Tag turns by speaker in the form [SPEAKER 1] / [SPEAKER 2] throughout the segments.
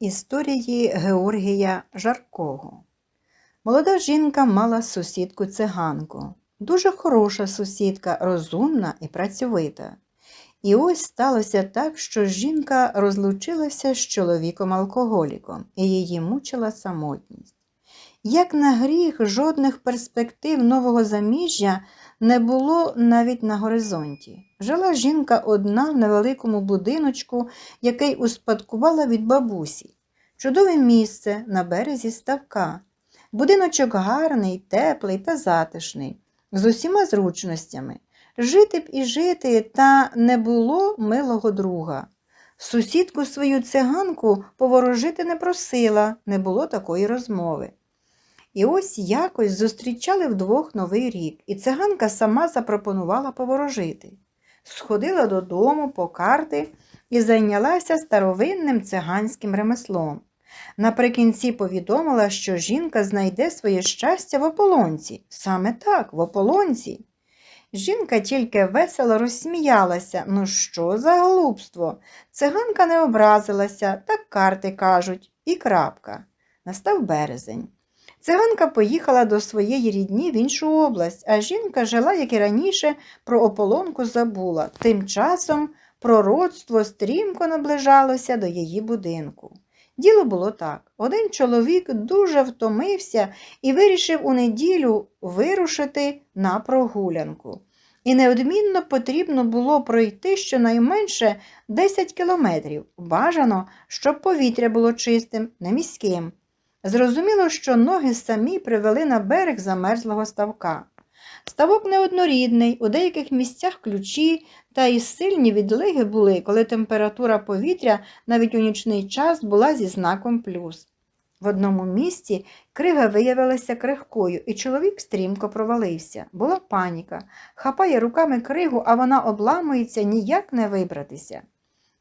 [SPEAKER 1] Історії Георгія Жаркого. Молода жінка мала сусідку циганку. Дуже хороша сусідка, розумна і працьовита. І ось сталося так, що жінка розлучилася з чоловіком-алкоголіком, і її мучила самотність. Як на гріх, жодних перспектив нового заміжжя не було навіть на горизонті. Жила жінка одна в невеликому будиночку, який успадкувала від бабусі. Чудове місце на березі ставка. Будиночок гарний, теплий та затишний, з усіма зручностями. Жити б і жити, та не було милого друга. Сусідку свою циганку поворожити не просила, не було такої розмови. І ось якось зустрічали вдвох новий рік, і циганка сама запропонувала поворожити. Сходила додому по карти і зайнялася старовинним циганським ремеслом. Наприкінці повідомила, що жінка знайде своє щастя в ополонці. Саме так, в ополонці. Жінка тільки весело розсміялася. Ну що за глупство? Циганка не образилася, так карти кажуть, і крапка. Настав березень. Циганка поїхала до своєї рідні в іншу область, а жінка жила, як і раніше, про ополонку забула. Тим часом пророцтво стрімко наближалося до її будинку. Діло було так: один чоловік дуже втомився і вирішив у неділю вирушити на прогулянку. І неодмінно потрібно було пройти щонайменше 10 кілометрів. Бажано, щоб повітря було чистим, не міським. Зрозуміло, що ноги самі привели на берег замерзлого ставка. Ставок неоднорідний, у деяких місцях ключі та й сильні відлиги були, коли температура повітря навіть у нічний час була зі знаком плюс. В одному місці крига виявилася крихкою, і чоловік стрімко провалився. Була паніка. Хапає руками кригу, а вона обламується, ніяк не вибратися.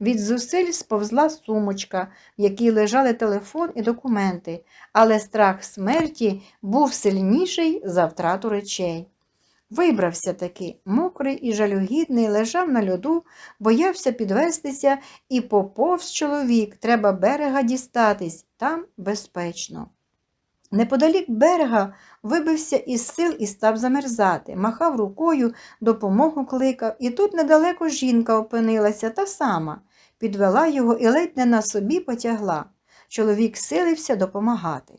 [SPEAKER 1] Від зусиль сповзла сумочка, в якій лежали телефон і документи, але страх смерті був сильніший за втрату речей. Вибрався таки, мокрий і жалюгідний, лежав на льоду, боявся підвестися і поповз чоловік, треба берега дістатись, там безпечно. Неподалік берега вибився із сил і став замерзати, махав рукою, допомогу кликав, і тут недалеко жінка опинилася та сама, підвела його і ледь не на собі потягла. Чоловік силився допомагати.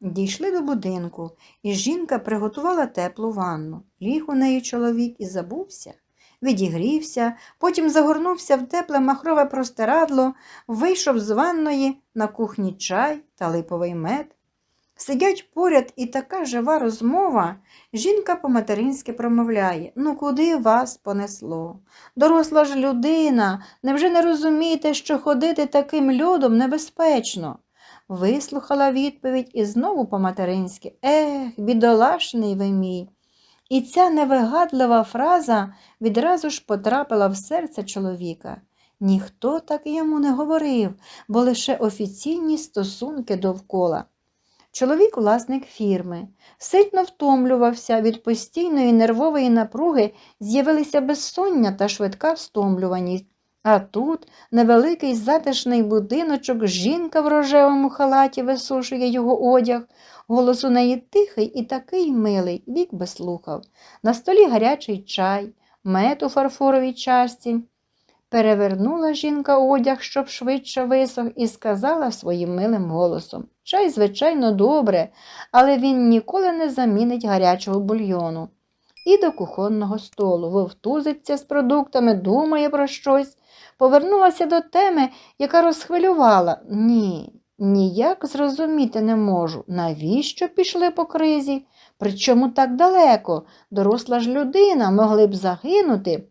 [SPEAKER 1] Дійшли до будинку, і жінка приготувала теплу ванну. Ліг у неї чоловік і забувся. Відігрівся, потім загорнувся в тепле махрове простирадло, вийшов з ванної на кухні чай та липовий мед. Сидять поряд і така жива розмова. Жінка по-материнськи промовляє Ну, куди вас понесло? Доросла ж людина, невже не розумієте, що ходити таким льодом небезпечно? Вислухала відповідь і знову по-материнськи Ех, бідолашний ви мій. І ця невигадлива фраза відразу ж потрапила в серце чоловіка. Ніхто так йому не говорив, бо лише офіційні стосунки довкола. Чоловік власник фірми, ситно втомлювався від постійної нервової напруги, з'явилися безсоння та швидка встомлюваність. А тут невеликий затишний будиночок, жінка в рожевому халаті висушує його одяг. Голос у неї тихий і такий милий, вік би слухав. На столі гарячий чай, мед у фарфоровій чашці. Перевернула жінка одяг, щоб швидше висох, і сказала своїм милим голосом Чай, звичайно, добре, але він ніколи не замінить гарячого бульйону. І до кухонного столу вовтузиться з продуктами, думає про щось, повернулася до теми, яка розхвилювала. Ні, ніяк зрозуміти не можу, навіщо пішли по кризі? Причому так далеко, доросла ж людина, могли б загинути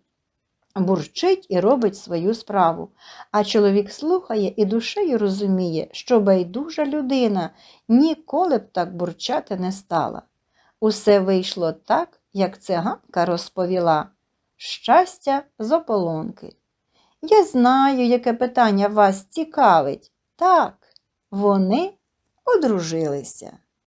[SPEAKER 1] бурчить і робить свою справу. А чоловік слухає і душею розуміє, що байдужа людина ніколи б так бурчати не стала. Усе вийшло так, як циганка розповіла. Щастя з ополонки. Я знаю, яке питання вас цікавить. Так, вони одружилися.